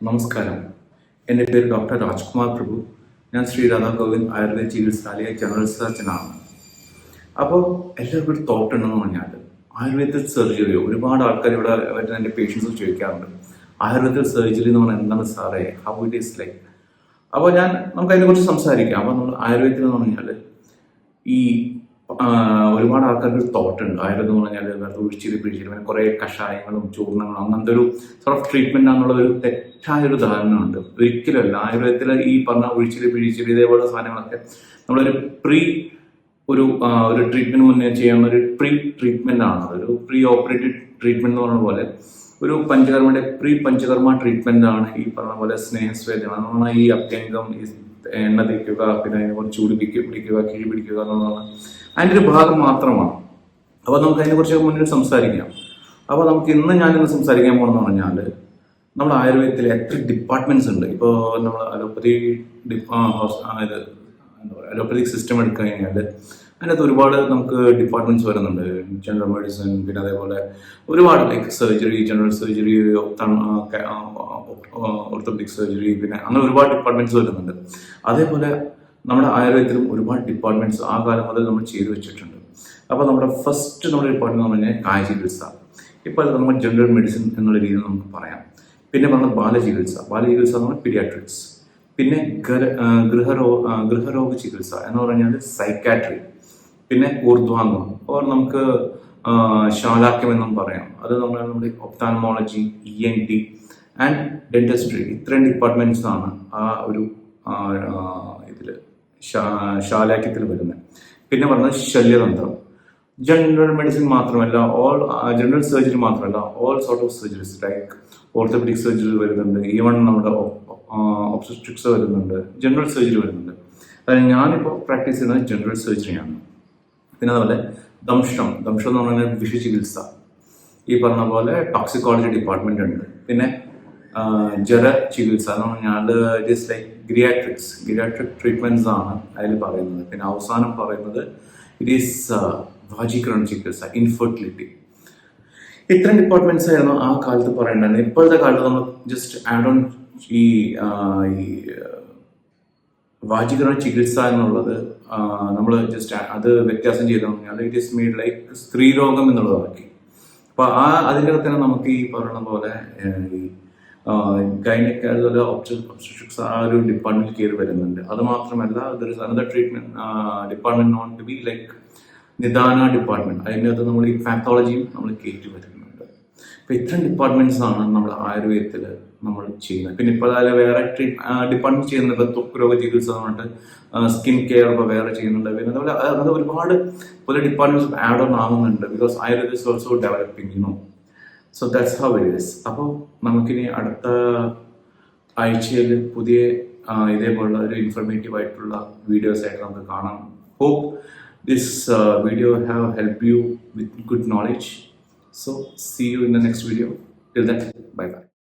നമസ്കാരം. എന്റെ പേര് ഡോക്ടർ രാജ്കുമാർ പ്രഭു. ഞാൻ ശ്രീ രാധാ ഗോവിന്ദ് ആയുർവേദ ചികിത്സാലയ ജനറൽ സർജനാണ്. അപ്പോൾ എല്ലാവർക്കും ഒരു തോട്ട് ഉണ്ടെന്ന് പറഞ്ഞാൽ ആയുർവേദത്തിൽ സർജറിയോ ഒരുപാട് ആൾക്കാർ ഇവിടെ വരുന്ന എന്റെ പേഷ്യൻസ് ചോദിക്കാറുണ്ട്. ആയുർവേദത്തിൽ സർജറി എന്ന് പറഞ്ഞാൽ എന്താണ് സാറേ? ഹൗ ഇറ്റ് ഈസ് ലൈക്ക് അപ്പോൾ ഞാൻ നമുക്ക് അതിനെക്കുറിച്ച് സംസാരിക്കാം. അപ്പോൾ നമ്മൾ ആയുർവേദത്തിൽ എന്ന് പറഞ്ഞാൽ ഈ ഒരുപാട് ആൾക്കാർക്ക് ഒരു തോട്ട് ഉണ്ട് ആയുർവേദം എന്ന് പറഞ്ഞാൽ ഒഴിച്ചിരി പിഴിച്ചിരി അങ്ങനെ കുറേ കഷായങ്ങളും ചൂർണങ്ങളും അങ്ങനത്തെ ഒരു ഓഫ് ട്രീറ്റ്മെന്റ് ആണെന്നുള്ള ഒരു തെറ്റായ ഒരു ധാരണ ഉണ്ട് ഒരിക്കലല്ല ആയുർവേദത്തിൽ ഈ പറഞ്ഞ ഒഴിച്ചിരി പിഴിച്ചിരി ഇതേപോലുള്ള സാധനങ്ങളൊക്കെ നമ്മളൊരു പ്രീ ഒരു ഒരു ട്രീറ്റ്മെന്റ് മുന്നേ ചെയ്യാവുന്ന ഒരു പ്രീ ട്രീറ്റ്മെന്റ് ആണ് ഒരു പ്രീ ഓപ്പറേറ്റീവ് ട്രീറ്റ്മെന്റ് എന്ന് പറഞ്ഞ പോലെ ഒരു പഞ്ചകർമ്മയുടെ പ്രീ പഞ്ചകർമ്മ ട്രീറ്റ്മെന്റ് ആണ് ഈ പറഞ്ഞ പോലെ സ്നേഹസ്വേദന ഈ അഭ്യംഗം ഈ എണ്ണ തേക്കുക പിന്നെ കുറച്ച് ഉടുപ്പിക്കുക പിടിക്കുക കീഴ് പിടിക്കുക എന്നുള്ളതാണ്. അതിന്റെ ഒരു ഭാഗം മാത്രമാണ്. അപ്പോൾ നമുക്ക് അതിനെക്കുറിച്ച് മുന്നിൽ സംസാരിക്കാം. അപ്പോൾ നമുക്ക് ഇന്ന് ഞാനിന്ന് സംസാരിക്കാൻ പോകുന്നത് പറഞ്ഞാൽ നമ്മുടെ ആയുർവേദത്തിൽ എത്ര ഡിപ്പാർട്ട്മെന്റ്സ് ഉണ്ട്. ഇപ്പോൾ നമ്മൾ അലോപ്പതി ഡിപ്പാ ഇത് എന്താ പറയുക അലോപ്പതിക് സിസ്റ്റം എടുക്കുക കഴിഞ്ഞാൽ അതിനകത്ത് ഒരുപാട് നമുക്ക് ഡിപ്പാർട്ട്മെന്റ്സ് വരുന്നുണ്ട്. ജനറൽ മെഡിസിൻ പിന്നെ അതേപോലെ ഒരുപാട് like surgery general surgery orthopaedic surgery പിന്നെ അങ്ങനെ ഒരുപാട് ഡിപ്പാർട്ട്മെന്റ്സ് വരുന്നുണ്ട്. അതേപോലെ നമ്മുടെ ആയുർവേദത്തിലും ഒരുപാട് ഡിപ്പാർട്ട്മെന്റ്സ് ആ കാലം മുതൽ നമ്മൾ ചെയ്തു വെച്ചിട്ടുണ്ട്. അപ്പോൾ നമ്മുടെ ഫസ്റ്റ് നമ്മുടെ ഡിപ്പാർട്ട്മെന്റ് എന്ന് പറഞ്ഞാൽ കായ ചികിത്സ. ഇപ്പോൾ നമ്മൾ ജനറൽ മെഡിസിൻ എന്നുള്ള രീതിയിൽ നമുക്ക് പറയാം. പിന്നെ പറഞ്ഞ ബാലചികിത്സ. ബാലചികിത്സ എന്ന് പറഞ്ഞാൽ പീഡിയാട്രിക്സ് പിന്നെ ഗൃഹരോ ഗൃഹരോഗ ചികിത്സ എന്ന് പറഞ്ഞാൽ സൈക്കാട്രി പിന്നെ ഊർധ്വാംഗം ഓർ നമുക്ക് ശാലാക്യം എന്നും പറയാം. അത് നമ്മൾ നമ്മുടെ ophthalmology E N T and dentistry ഇത്രയും ഡിപ്പാർട്ട്മെന്റ്സ് ആണ് ആ ഒരു ഇതിൽ ശാലാക്യത്തിൽ വരുന്നത് പിന്നെ പറഞ്ഞത് ശല്യതന്ത്രം. ജനറൽ മെഡിസിൻ മാത്രമല്ല ഓൾ ജനറൽ സർജറി മാത്രമല്ല all sort of surgeries like orthopaedic surgery വരുന്നുണ്ട്. ഈവൺ നമ്മുടെ ഒബ്സ്ട്രിക്സ് വരുന്നുണ്ട് ജനറൽ സർജറി വരുന്നുണ്ട്. അതായത് ഞാനിപ്പോൾ പ്രാക്ടീസ് ചെയ്യുന്നത് ജനറൽ സർജറിയാണ് പിന്നെ അതുപോലെ ദംഷ്ടം ദംഷ്ടം എന്ന് പറഞ്ഞാൽ വിഷചികിത്സ ഈ പറഞ്ഞ പോലെ ടോക്സിക്കോളജി ഡിപ്പാർട്ട്മെന്റ് ഉണ്ട്. പിന്നെ ജല ചികിത്സ എന്ന് പറഞ്ഞാൽ it is like geriatrics geriatric treatments ആണ് അതിൽ പറയുന്നത്. പിന്നെ അവസാനം പറയുന്നത് ഇറ്റ് ഈസ് വാജീകരണ ചികിത്സ ഇൻഫെർട്ടിലിറ്റി ഇത്രയും ഡിപ്പാർട്ട്മെന്റ്സ് ആയിരുന്നു ആ കാലത്ത് പറയേണ്ടത്. ഇപ്പോഴത്തെ കാലത്ത് നമ്മൾ ജസ്റ്റ് ആഡ് ഓൺ ഈ വാചികരണ ചികിത്സ എന്നുള്ളത് നമ്മൾ ജസ്റ്റ് അത് വ്യത്യാസം ചെയ്ത് ഇറ്റ് ഇസ് മെയ്ഡ് ലൈക്ക് സ്ത്രീരോഗം എന്നുള്ളതാക്കി അപ്പൊ ആ അതിന്റെ തന്നെ നമുക്ക് ഈ പറയുന്ന പോലെ ഈ ഗൈനക് ഒബ്സ്ട്രിക്സ് ആ ഒരു ഡിപ്പാർട്ട്മെന്റ് കയറി വരുന്നുണ്ട്. അത് മാത്രമല്ല another treatment department known to be like നിദാന department അതിന്റെ അകത്ത് നമ്മൾ ഈ പാത്തോളജിയും നമ്മൾ കയറ്റി വരുന്നുണ്ട് അപ്പൊ ഇത്തരം ഡിപ്പാർട്ട്മെന്റ്സ് ആണ് നമ്മൾ ആയുർവേദത്തിൽ നമ്മൾ ചെയ്യുന്നത്. പിന്നെ ഇപ്പോൾ അതിൽ വേറെ ഡിപ്പാർട്ട്മെന്റ് ചെയ്യുന്നുണ്ട്. ഇപ്പൊ ത്വക്ക് ചികിത്സ എന്നിട്ട് സ്കിൻ കെയർ ഇപ്പോൾ വേറെ ചെയ്യുന്നുണ്ട്. പിന്നെ അതുപോലെ അത് ഒരുപാട് പുതിയ ഡിപ്പാർട്ട്മെന്റ്സ് ആഡ് ഓൺ ആവുന്നുണ്ട്. Because Ayurveda is also developing you know so that's how it is അപ്പോൾ നമുക്കിനി അടുത്ത ആഴ്ചയിൽ പുതിയ ഇതേപോലുള്ള ഒരു ഇൻഫർമേറ്റീവ് ആയിട്ടുള്ള വീഡിയോസ് ആയിട്ട് നമുക്ക് കാണാം. Hope this video have help you with good knowledge So see you in the next video. Till then, bye bye.